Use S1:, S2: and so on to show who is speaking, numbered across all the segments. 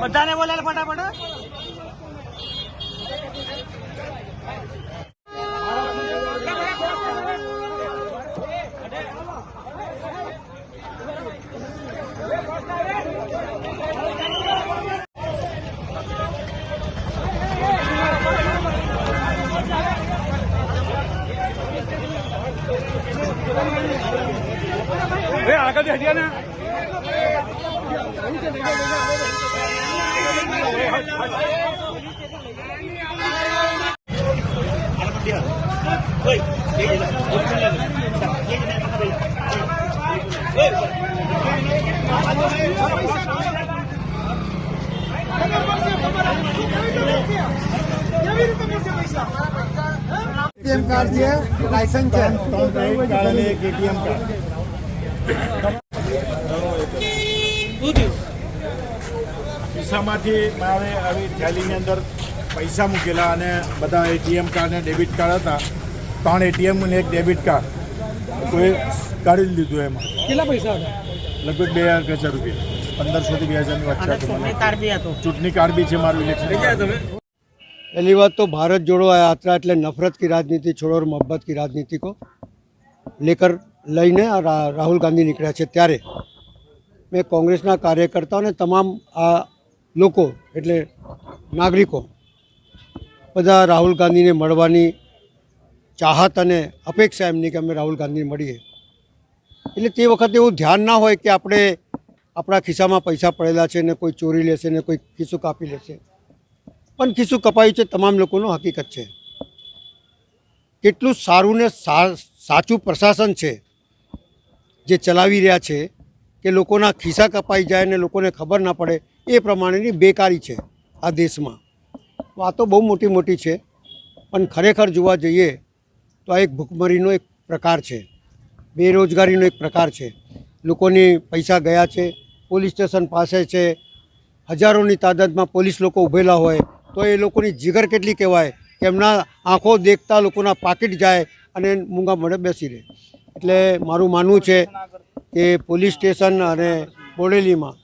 S1: બધાને બોલાવે ફટાફટ આગળ હટિયા ને
S2: એટીએમ કાર્ડ છે. લાયસન્સ છે
S3: એટીએમ કાર્ડ ખિસ્સામાંથી મારે આવી થેલીની અંદર પૈસા મૂકેલા અને બધા એટીએમ કાર્ડ અને ડેબિટ કાર્ડ હતા. ત્રણ એટીએમ અને એક ડેબિટ કાર્ડ કોઈ કાઢી લીધું એમાં.
S1: કેટલા પૈસા
S3: લગભગ બે હજાર રૂપિયા. પંદરસોથી બે હજારની વચ્ચે ચૂંટણી કાર્ડ બી છે મારું ઇલેક્શન
S2: પહેલી વાત તો ભારત જોડો યાત્રા એટલે નફરત કી રાજનીતિ છોડો મોહબ્બત કી રાજનીતિ કો. લેકર લઈને રાહુલ ગાંધી નીકળ્યા છે ત્યારે. મેં કોંગ્રેસના કાર્યકર્તાઓને તમામ આ લોકો, એટલે નાગરિકો, બધા રાહુલ ગાંધીને મળવાની ચાહત અને અપેક્ષા એમની કે અમે રાહુલ ગાંધીને મળીએ. એટલે તે વખતે એવું ધ્યાન ના હોય કે આપણે આપણા ખિસ્સામાં પૈસા પડેલા છે ને કોઈ ચોરી લેશે ને કોઈ ખિસ્સું કાપી લેશે. પણ ખિસ્સું કપાયું છે તમામ લોકોનો હકીકત છે. કેટલું સારું ને સાચું પ્રશાસન છે. જે ચલાવી રહ્યા છે, કે લોકોના ખિસ્સા કપાઈ જાય ને લોકોને ખબર ના પડે, એ પ્રમાણેની બેકારી છે આ દેશમાં. વાતો બહુ મોટી મોટી છે, પણ ખરેખર જોવા જઈએ તો આ એક ભૂખમરીનો એક પ્રકાર છે, બેરોજગારીનો એક પ્રકાર છે. લોકોની પૈસા ગયા છે, પોલીસ સ્ટેશન પાસે છે, હજારોની તાદાદમાં પોલીસ લોકો ઊભેલા હોય, તો એ લોકોની જીગર કેટલી કહેવાય? કે એમના આંખો દેખતા લોકોના પાકીટ જાય અને મૂંગા મળે બેસી રહે. એટલે મારું માનવું છે કે પોલીસ સ્ટેશન અને બોડેલીમાં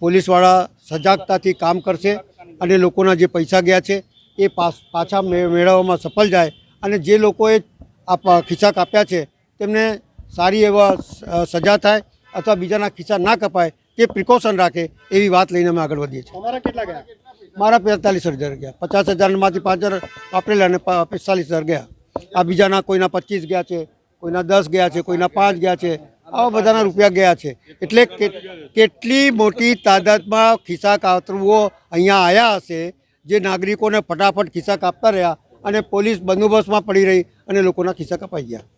S2: પોલીસવાળા સજાગતાથી કામ કરશે અને લોકોના જે પૈસા ગયા છે એ પાછા મેળવવામાં સફળ જાય અને જે લોકોએ આ ખિસ્સા કાપ્યા છે તેમને સારી એવા સજા થાય અથવા બીજાના ખિસ્સા ના કપાય તે પ્રિકોશન રાખે એવી વાત લઈને અમે આગળ વધીએ છીએ.
S3: કેટલા ગયા?
S2: મારા પિસ્તાલીસ હજાર ગયા. પચાસ હજારમાંથી પાંચ હજાર વાપરેલા અને પિસ્તાલીસ હજાર ગયા. આ બીજાના કોઈના પચીસ ગયા છે કોઈના દસ ગયા છે, કોઈના પાંચ ગયા છે, આવા બધાના રૂપિયા ગયા છે. એટલે કેટલી મોટી તાદાદમાં ખિસ્સા કાતરુઓ અહીંયા આવ્યા હશે, જે નાગરિકોને ફટાફટ ખિસ્સા કાપતા રહ્યા અને પોલીસ બંદોબસ્તમાં પડી રહી અને લોકોના ખિસ્સા કપાઈ ગયા.